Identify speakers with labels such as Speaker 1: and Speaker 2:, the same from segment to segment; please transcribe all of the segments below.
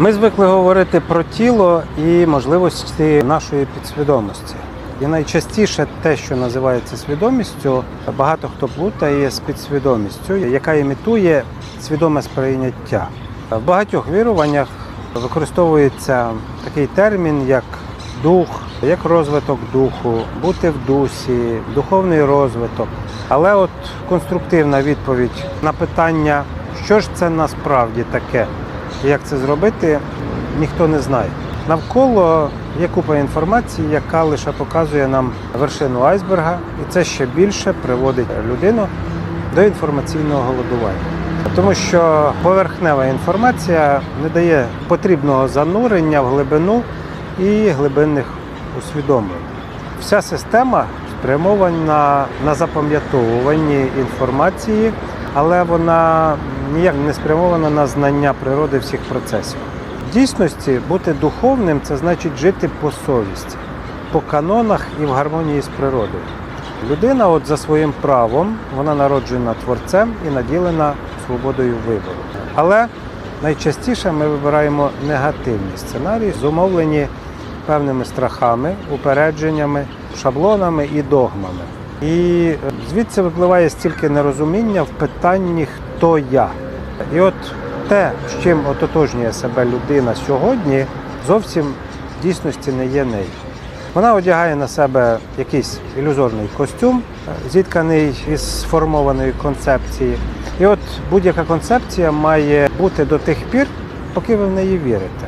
Speaker 1: Ми звикли говорити про тіло і можливості нашої підсвідомості. І найчастіше те, що називається свідомістю, багато хто плутає з підсвідомістю, яка імітує свідоме сприйняття. В багатьох віруваннях використовується такий термін, як дух, як розвиток духу, бути в дусі, духовний розвиток. Але от конструктивна відповідь на питання, що ж це насправді таке, як це зробити, ніхто не знає. Навколо є купа інформації, яка лише показує нам вершину айсберга, і це ще більше приводить людину до інформаційного голодування. Тому що поверхнева інформація не дає потрібного занурення в глибину і глибинних усвідомлень. Вся система спрямована на запам'ятовуванні інформації, але вона ніяк не спрямована на знання природи всіх процесів. В дійсності бути духовним це значить жити по совісті, по канонах і в гармонії з природою. Людина, от за своїм правом, вона народжена творцем і наділена свободою вибору. Але найчастіше ми вибираємо негативні сценарії, зумовлені певними страхами, упередженнями, шаблонами і догмами. І е, звідси випливає стільки нерозуміння в питанні хто я. І от те, з чим ототожнює себе людина сьогодні, зовсім в дійсності не є нею. Вона одягає на себе якийсь ілюзорний костюм, е, зітканий із сформованої концепції. І от будь-яка концепція має бути до тих пір, поки ви в неї вірите.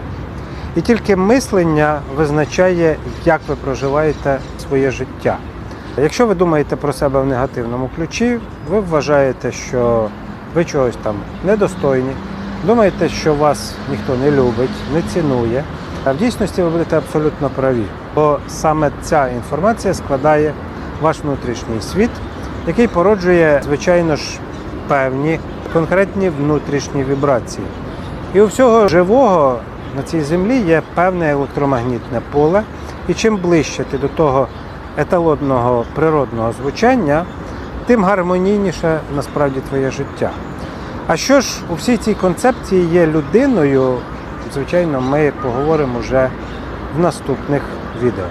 Speaker 1: І тільки мислення визначає, як ви проживаєте своє життя. Якщо ви думаєте про себе в негативному ключі, ви вважаєте, що ви чогось там недостойні, думаєте, що вас ніхто не любить, не цінує. А в дійсності ви будете абсолютно праві, бо саме ця інформація складає ваш внутрішній світ, який породжує, звичайно ж, певні конкретні внутрішні вібрації. І у всього живого на цій землі є певне електромагнітне поле, і чим ближче ти до того еталонного природного звучання, тим гармонійніше насправді твоє життя. А що ж у всій цій концепції є людиною, звичайно, ми поговоримо вже в наступних відео.